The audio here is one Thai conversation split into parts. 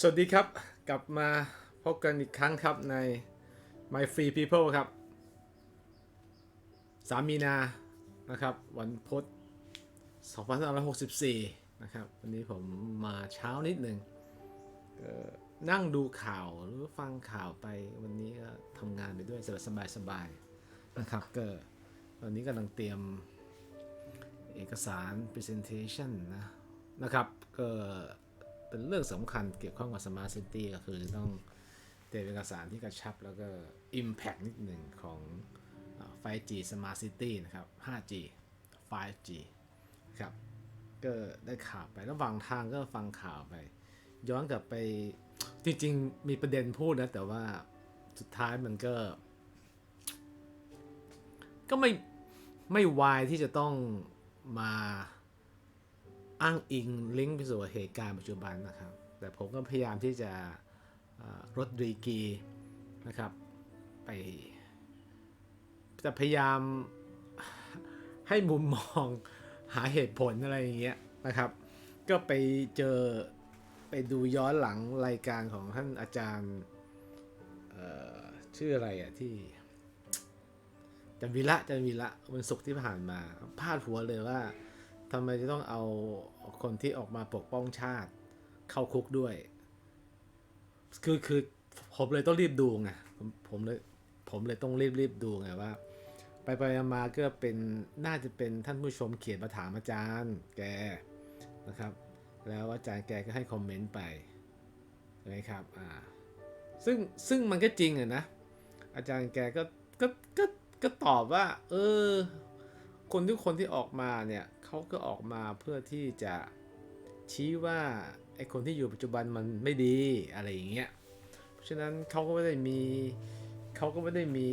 สวัสดีครับ กลับมาพบกันอีกครั้งครับใน My Free People ครับ 3 มีนานะครับ วันพุธ2564 นะครับ วันนี้ผมมาเช้านิดหนึ่งนั่งดูข่าวหรือฟังข่าวไปวันนี้ก็ทำงานไปด้วยสบายสบายๆนะครับก็วันนี้กำลังเตรียมเอกสาร presentation นะนะครับก็ เป็นเรื่องสำคัญเกี่ยวข้องกับ Smart City ก็คือต้องเตรียมเอกสารที่กระชับแล้วก็ Impact นิดหนึ่งของ 5G Smart City นะครับ 5G 5G ครับ ก็ได้ข่าวไประหว่างทางก็ฟังข่าวไป ย้อนกลับไปจริงๆ มีประเด็นพูดนะ แต่ว่าสุดท้ายมันก็ ก็ไม่ไม่วายที่จะต้องมา อ้างอิงลิงก์ไปสู่เหตุการณ์ปัจจุบันนะครับ แต่ผมก็พยายามที่จะลดดีกีนะครับ ไปจะพยายามให้มุมมองหาเหตุผลอะไรอย่างเงี้ยนะครับ ก็ไปเจอไปดูย้อนหลังรายการของท่านอาจารย์ชื่ออะไรอะที่จันวีระจันวีระวันศุกร์ที่ผ่านมาพาดหัวเลยว่า ทำไมจะต้องเอาคนที่ออกมาปกป้องชาติ เข้าคุกด้วย คือคือผมเลยต้องรีบดูไงผมผมเลยผมเลยต้องรีบรีบดูไงว่า ไปไปมาก็เป็นน่าจะเป็นท่านผู้ชมเขียนมาถามอาจารย์แกนะครับ แล้วอาจารย์แกก็ให้คอมเมนต์ไปใช่ไหมครับอ่าซึ่งซึ่งมันก็จริงอะนะ อาจารย์แกก็ก็ก็ก็ตอบว่า เออ คนทุกคนที่ออกมาเนี่ย เขาก็ออกมาเพื่อที่จะชี้ว่าไอคนที่อยู่ปัจจุบันมันไม่ดีอะไรอย่างเงี้ย เพราะฉะนั้นเขาก็ไม่ได้มีเขาก็ไม่ได้มี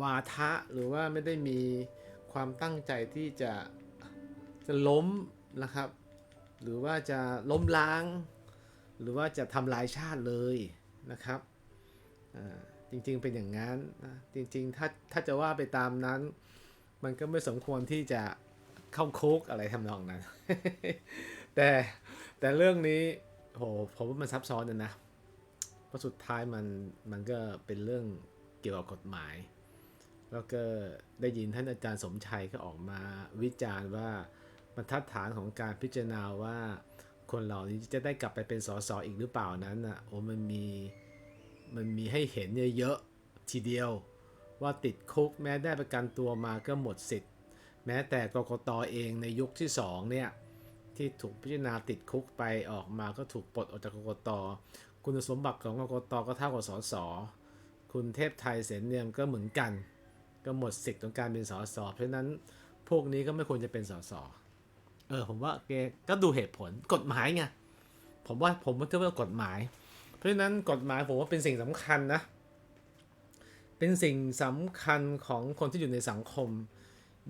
วาทะหรือว่าไม่ได้มีความตั้งใจที่จะจะล้มนะครับ หรือว่าจะล้มล้าง หรือว่าจะทำลายชาติเลยนะครับอ่าจริงๆเป็นอย่างนั้นจริงๆถ้าถ้าจะว่าไปตามนั้น มันก็ไม่สมควรที่จะ เข้าคุกอะไรทำนองนั้น แต่แต่เรื่องนี้โหผมว่ามันซับซ้อนนะนะเพราะสุดท้ายมันมันก็เป็นเรื่องเกี่ยวกับกฎหมาย แล้วก็ได้ยินท่านอาจารย์สมชัยก็ออกมาวิจารณ์ว่าบรรทัดฐานของการพิจารณาว่าคนเหล่านี้จะได้กลับไปเป็นสสออีกหรือเปล่านั้นอะโอ้มันมีมันมีให้เห็นเยอะๆทีเดียว ว่าติดคุกแม้ได้ประกันตัวมาก็หมดสิทธิ์ แม้แต่กกตเองในยุคที่2เนี่ยที่ถูกพิจารณาติดคุกไปออกมาก็ถูกปลดออกจากกกต คุณสมบัติของกกตก็เท่ากับสสคุณเทพไทยเสนเนียมก็เหมือนกัน ก็หมดสิทธิ์ของการเป็นสสเพราะนั้นพวกนี้ก็ไม่ควรจะเป็นสสเออผมว่าแกก็ดูเหตุผลกฎหมายไงผมว่าผมว่าเทียบว่ากฎหมาย เพราะฉะนั้นกฎหมายผมว่าเป็นสิ่งสำคัญนะ เป็นสิ่งสำคัญของคนที่อยู่ในสังคม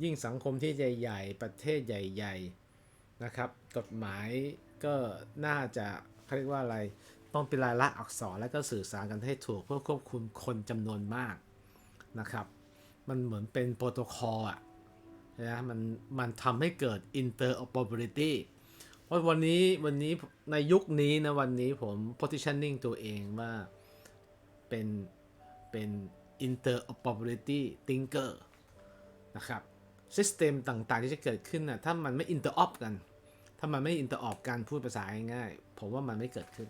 ยิ่งสังคมที่ใหญ่ๆ ประเทศใหญ่ ๆนะครับ กฎหมายก็น่าจะเขาเรียกว่าอะไรต้องเป็นลายลักษณ์อักษรแล้วก็สื่อสารกันให้ถูกเพื่อควบคุมคนจำนวนมากนะครับ มันเหมือนเป็นโปรโตคอลอะนะมันมันทำให้เกิด interoperability เพราะวันนี้วันนี้ในยุคนี้นะวันนี้ผม positioning ตัวเองว่าเป็นเป็น interoperability thinker นะครับ system ต่างๆ ที่จะเกิดขึ้นนะถ้ามันไม่ interop กัน ถ้ามันไม่ interop กันพูดภาษาง่ายๆผมว่ามันไม่เกิดขึ้น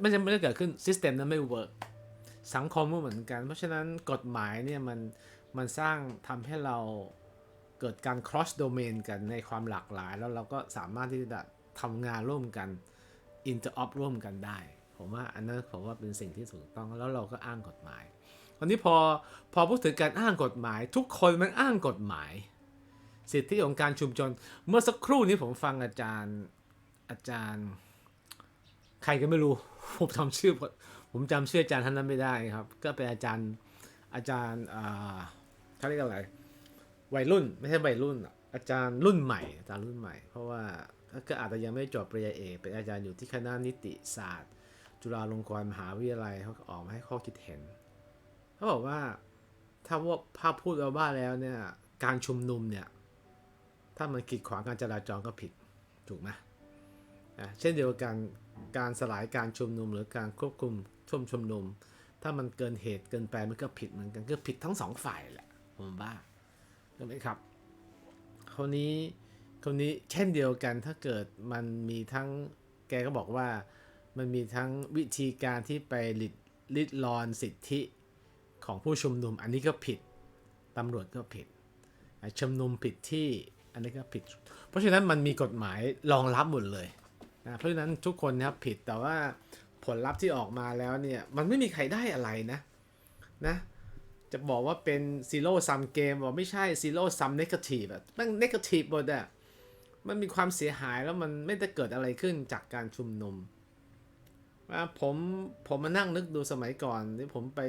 ไม่ใช่ไม่ได้เกิดขึ้น system นั้นไม่ work สังคมก็เหมือนกัน เพราะฉะนั้นกฎหมายเนี่ยมันมันสร้างทำให้เราเกิดการ cross domain กันในความหลากหลาย แล้วเราก็สามารถที่จะทำงานร่วมกัน interop ร่วมกันได้ ผมว่าอันนั้นผมว่าเป็นสิ่งที่ถูกต้องแล้วเราก็อ้างกฎหมาย วันนี้พอพอพูดถึงการอ้างกฎหมาย ทุกคนมันอ้างกฎหมาย สิทธิของการชุมชน เมื่อสักครู่นี้ผมฟังอาจารย์อาจารย์ ใครก็ไม่รู้ ผมจำชื่อ ผมจำชื่ออาจารย์ท่านนั้นไม่ได้ครับ ก็เป็นอาจารย์อาจารย์อ่าเขาเรียกอะไรวัยรุ่น ไม่ใช่วัยรุ่น อาจารย์รุ่นใหม่ อาจารย์รุ่นใหม่ เพราะว่าก็อาจจะยังไม่จบปริญญาเอกเป็นอาจารย์อยู่ที่คณะนิติศาสตร์ จุฬาลงกรณ์มหาวิทยาลัยเขาออกมาให้ข้อคิดเห็น เขาบอกว่าถ้าว่าภาพพูดเอาว่าแล้วเนี่ย การชุมนุมเนี่ย ถ้ามันกีดขวางการจราจรก็ผิดถูกไหมอะเช่นเดียวกันการสลายการชุมนุมหรือการควบคุมชุมชุมนุม ถ้ามันเกินเหตุเกินไปมันก็ผิดเหมือนกันก็ผิดทั้งสองฝ่ายแหละผมว่าใช่ไหมครับคราวนี้คราวนี้เช่นเดียวกันถ้าเกิดมันมีทั้งแกก็บอกว่ามันมีทั้งวิธีการที่ไปลิดลิดรอนสิทธิ ของผู้ชุมนุม อันนี้ก็ผิดตำรวจก็ผิดชุมนุมผิดที่อันนี้ก็ผิด เพราะฉะนั้นมันมีกฎหมายรองรับหมดเลยนะเพราะฉะนั้นทุกคนนะครับผิดแต่ว่าผลลัพธ์ที่ออกมาแล้วเนี่ยมันไม่มีใครได้อะไรนะนะจะบอกว่าเป็น zero sum game บอกไม่ใช่ zero sum negative อะมัน negative หมดอะมันมีความเสียหายแล้วมันไม่ได้เกิดอะไรขึ้นจากการชุมนุม ว่าผมผมมานั่งนึกดูสมัยก่อนที่ผมไป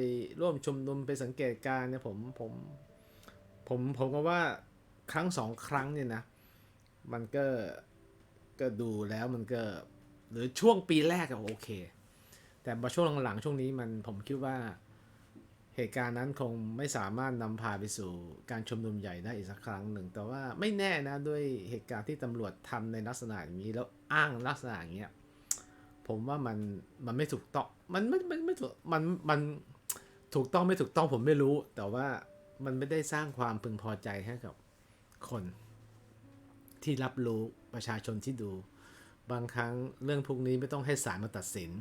ร่วมชุมนุมไปสังเกตการเนี่ยผมผมผมผมก็ว่าครั้งสองครั้งเนี่ยนะ มันก็ก็ดูแล้วมันก็หรือช่วงปีแรกอะโอเค แต่พอช่วงหลังๆช่วงนี้มันผมคิดว่าเหตุการณ์นั้นคงไม่สามารถนำพาไปสู่การชุมนุมใหญ่ได้อีกสักครั้งหนึ่ง แต่ว่าไม่แน่นะด้วยเหตุการณ์ที่ตำรวจทำในลักษณะอย่างนี้แล้วอ้างลักษณะอย่างเงี้ย ผมว่ามันมันไม่ถูกต้องมันไม่ไม่ไม่ถูกมันมันถูกต้องไม่ถูกต้องผมไม่รู้ แต่ว่ามันไม่ได้สร้างความพึงพอใจให้กับคนที่รับรู้ประชาชนที่ดู บางครั้งเรื่องพวกนี้ไม่ต้องให้ศาลมาตัดสิน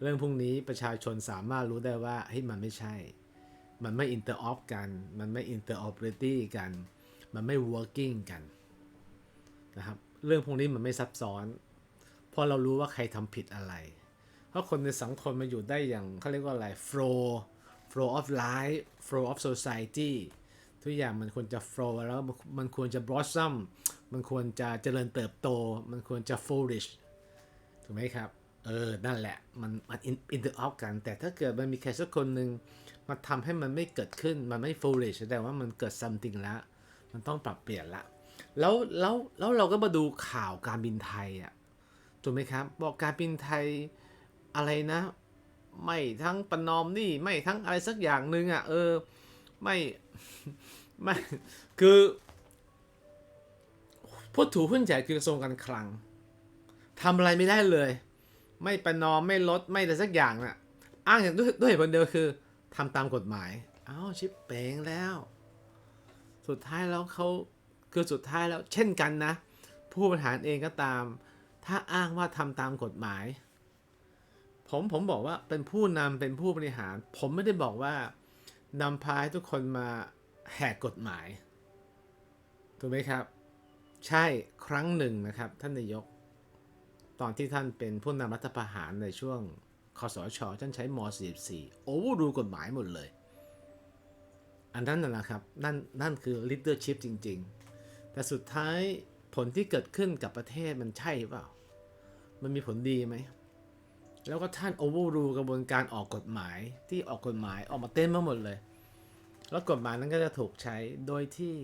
เรื่องพวกนี้ประชาชนสามารถรู้ได้ว่าเฮ้ยมันไม่ใช่ มันไม่อินเตอร์ออฟกัน มันไม่อินเตอร์ออปเรตี้กัน มันไม่ working กันนะครับเรื่องพวกนี้มันไม่ซับซ้อน ราะเรารู้ว่าใครทำผิดอะไร เพราะคนในสังคมมันอยู่ได้อย่างเขาเรียกว่าอะไร flow flow of life flow of society ทุกอย่างมันควรจะ flow แล้วมันควรจะ blossom มันควรจะเจริญเติบโต มันควรจะ flourish ถูกไหมครับ เออ นั่นแหละ มันมันอินเตอร์ออฟกัน แต่ถ้าเกิดมันมีใครสักคนหนึ่งมาทำให้มันไม่เกิดขึ้น มันไม่ flourish แสดงว่ามันเกิด something แล้วมันต้องปรับเปลี่ยนละ แล้วแล้วแล้วเราก็มาดูข่าวการบินไทยอะ ถูกไหมครับ บอกการบินไทยอะไรนะ ไม่ทั้งประนอมนี่ไม่ทั้งอะไรสักอย่างหนึ่งอะเออไม่ไม่คือผู้ถือหุ้นใหญ่คือกระทรวงการคลังทำอะไรไม่ได้เลย ไม่ประนอมไม่ลดไม่อะไรสักอย่างน่ะอ้างอย่างด้วยด้วยเหตุผลเดียวคือทำตามกฎหมายเอ้าชิปเป๋งแล้ว สุดท้ายแล้วเขาคือสุดท้ายแล้วเช่นกันนะ ผู้บริหารเองก็ตาม ถ้าอ้างว่าทำตามกฎหมาย ผมผมบอกว่าเป็นผู้นำเป็นผู้บริหาร ผมไม่ได้บอกว่านำพาให้ทุกคนมาแหกกฎหมาย ถูกไหมครับ ใช่ครั้งหนึ่งนะครับ ท่านนายก ตอนที่ท่านเป็นผู้นำรัฐประหารในช่วงคอสชท่านใช้ม .44 โอเวอร์รูกฎหมายหมดเลย อันนั้นน่ะนะครับ นั่นนั่นคือ leadership จริง ๆ แต่สุดท้าย ผลที่เกิดขึ้นกับประเทศมันใช่เปล่า มันมีผลดีไหม แล้วก็ท่านโอเวอร์รูกระบวนการออกกฎหมายที่ออกกฎหมายออกมาเต็มมาหมดเลย แล้วกฎหมายนั้นก็จะถูกใช้โดยที่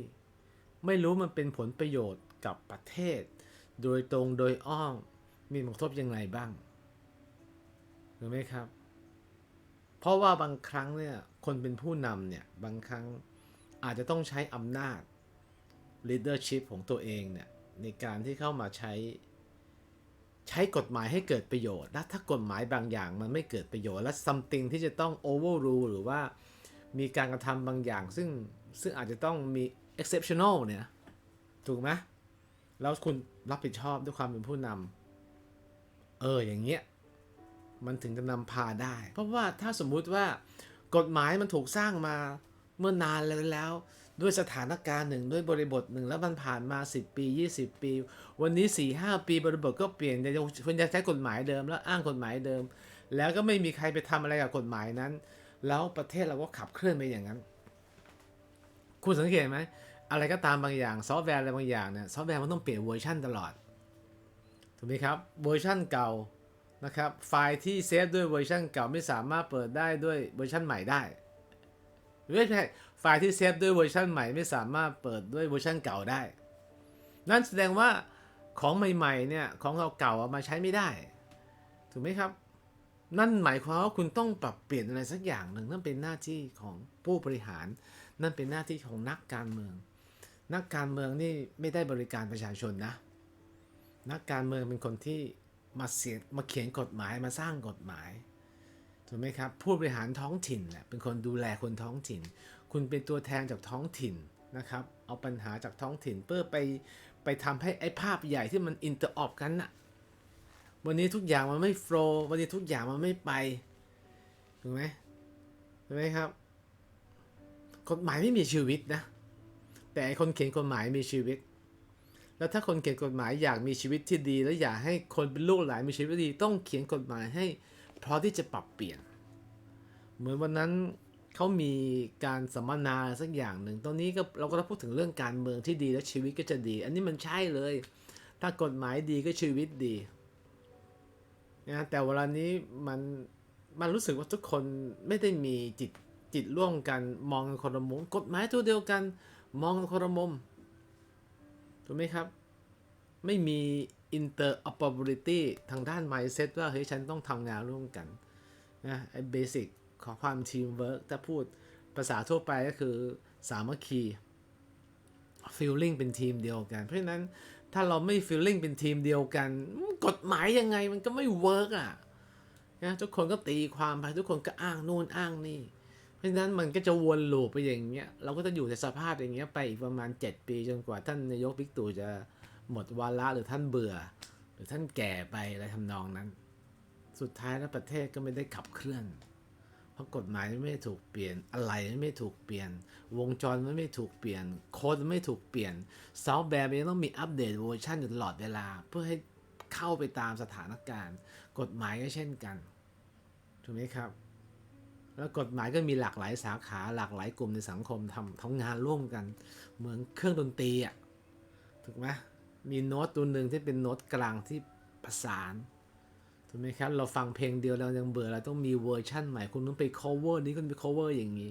ไม่รู้มันเป็นผลประโยชน์กับประเทศ โดยตรงโดยอ้อมมีผลกระทบยังไงบ้างถูกไหมครับ เพราะว่าบางครั้งเนี่ยคนเป็นผู้นำเนี่ยบางครั้งอาจจะต้องใช้อำนาจ leadership ของตัวเองเนี่ย ในการที่เข้ามาใช้ ใช้กฎหมายให้เกิดประโยชน์และถ้ากฎหมายบางอย่างมันไม่เกิดประโยชน์และ something ที่จะต้อง overrule หรือว่ามีการกระทำบางอย่าง ซึ่งซึ่งอาจจะต้องมี exceptional เนี่ยถูกไหมแล้วคุณรับผิดชอบด้วยความเป็นผู้นำเอออย่างเงี้ยมันถึงจะนำพาได้ เพราะว่าถ้าสมมุติว่ากฎหมายมันถูกสร้างมาเมื่อนานแล้วแล้ว ด้วยสถานการณ์หนึ่งด้วยบริบทหนึ่งแล้วมันผ่านมา 10 ปี 20 ปี วันนี้ 4 5 ปีบริบทก็เปลี่ยนแต่คุณจะใช้กฎหมายเดิม แล้วอ้างกฎหมายเดิม แล้วก็ไม่มีใครไปทำอะไรกับกฎหมายนั้น แล้วประเทศเราก็ขับเคลื่อนไปอย่างนั้น คุณสังเกตไหมอะไรก็ตามบางอย่างซอฟต์แวร์อะไรบางอย่างเนี่ยซอฟต์แวร์มันต้องเปลี่ยนเวอร์ชันตลอดถูกไหมครับเวอร์ชันเก่านะครับไฟล์ที่เซฟด้วยเวอร์ชันเก่าไม่สามารถเปิดได้ด้วยเวอร์ชันใหม่ได้ไม่ใช่ ไฟล์ที่เซฟด้วยเวอร์ชันใหม่ไม่สามารถเปิดด้วยเวอร์ชันเก่าได้ นั่นแสดงว่าของใหม่ๆเนี่ยของเก่าๆเอามาใช้ไม่ได้ ถูกไหมครับ นั่นหมายความว่าคุณต้องปรับเปลี่ยนอะไรสักอย่างหนึ่งนั่นเป็นหน้าที่ของผู้บริหาร นั่นเป็นหน้าที่ของนักการเมือง นักการเมืองนี่ไม่ได้บริการประชาชนนะ นักการเมืองเป็นคนที่มาเสียมาเขียนกฎหมายมาสร้างกฎหมาย ถูกไหมครับผู้บริหารท้องถิ่นแหละเป็นคนดูแลคนท้องถิ่น คุณเป็นตัวแทนจากท้องถิ่นนะครับเอาปัญหาจากท้องถิ่นเพื่อไปไปทำให้ไอ้ภาพใหญ่ที่มันอินเตอร์ออฟกันน่ะวันนี้ทุกอย่างมันไม่โฟล์วันนี้ทุกอย่างมันไม่ไปถูกไหมถูกไหมครับกฎหมายไม่มีชีวิตนะ แต่คนเขียนกฎหมายมีชีวิต แล้วถ้าคนเขียนกฎหมายอยากมีชีวิตที่ดี และอยากให้คนเป็นลูกหลานมีชีวิตที่ดี ต้องเขียนกฎหมายให้ พร้อมที่จะปรับเปลี่ยน เหมือนวันนั้นเขามีการสัมมนาสักอย่างหนึ่งตรงนี้ก็เราก็ต้องพูดถึงเรื่องการเมืองที่ดีและชีวิตก็จะดี อันนี้มันใช่เลย ถ้ากฎหมายดีก็ชีวิตดีนะแต่เวลานี้มันมันรู้สึกว่าทุกคนไม่ได้มีจิตจิตร่วมกันมองกันคนละมุมกฎหมายตัวเดียวกัน มองกันคนละมุมถูกไหมครับ ไม่มี interoperability ทางด้าน mindset ว่าเฮ้ยฉันต้องทำงานร่วมกันนะไอ้เบสิกของความทีมเวิร์กถ้าพูดภาษาทั่วไปก็คือสามัคคี feeling เป็นทีมเดียวกัน เพราะฉะนั้นถ้าเราไม่ feeling เป็นทีมเดียวกัน กฎหมายยังไงมันก็ไม่เวิร์กอะนะทุกคนก็ตีความไปทุกคนก็อ้างนู่นอ้างนี่ เพราะฉะนั้นมันก็จะวนลูปไปอย่างเงี้ยเราก็จะอยู่ในสภาพอย่างเงี้ยไปอีกประมาณ 7 ปีจนกว่าท่านนายกบิ๊กตู่จะ หมดวาระหรือท่านเบื่อ หรือท่านแก่ไปอะไรทำนองนั้น สุดท้ายแล้วประเทศก็ไม่ได้ขับเคลื่อน เพราะกฎหมายไม่ได้ถูกเปลี่ยนอะไรไม่ถูกเปลี่ยน วงจรมันไม่ถูกเปลี่ยน โค้ดไม่ถูกเปลี่ยนซอฟต์แวร์มันยังต้องมีอัปเดตเวอร์ชันอยู่ตลอดเวลา เพื่อให้เข้าไปตามสถานการณ์ กฎหมายก็เช่นกันถูกไหมครับแล้วกฎหมายก็มีหลากหลายสาขาหลากหลายกลุ่มในสังคมทำทำงานร่วมกัน เหมือนเครื่องดนตรีอะถูกไหม มีโน้ตตัวหนึ่งที่เป็นโน้ตกลางที่ประสานถูกไหมครับ เราฟังเพลงเดียวเรายังเบื่อเราต้องมีเวอร์ชั่นใหม่คุณต้องไป cover นี้คุณไป cover อย่างนี้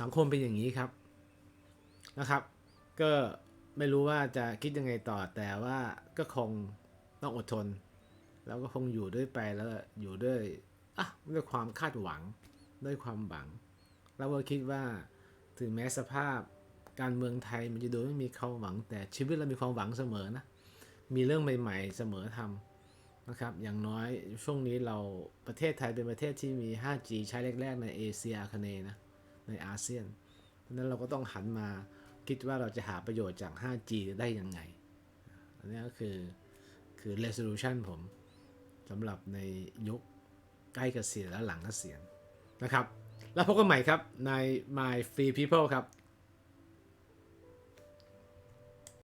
สังคมเป็นอย่างนี้ครับนะครับ ก็ไม่รู้ว่าจะคิดยังไงต่อแต่ว่าก็คงต้องอดทน แล้วก็คงอยู่ด้วยไปแล้วอยู่ด้วยอะด้วยความคาดหวังด้วยความหวัง แล้วก็คิดว่าถึงแม้สภาพ การเมืองไทยมันจะดูไม่มีความหวัง แต่ชีวิตเรามีความหวังเสมอนะ มีเรื่องใหม่ๆเสมอทำนะครับ อย่างน้อยช่วงนี้เราประเทศไทยเป็นประเทศที่มี 5G ใช้แรกๆในเอเชียอาคเนย์นะ ในอาเซียนเพราะนั้นเราก็ต้องหันมาคิดว่าเราจะหาประโยชน์จาก 5G ได้ยังไง อันนี้ก็คือคือ resolution ผมสำหรับในยุคใกล้เกษียณและหลังเกษียณนะครับ แล้วพบกันใหม่ครับใน My Free People ครับ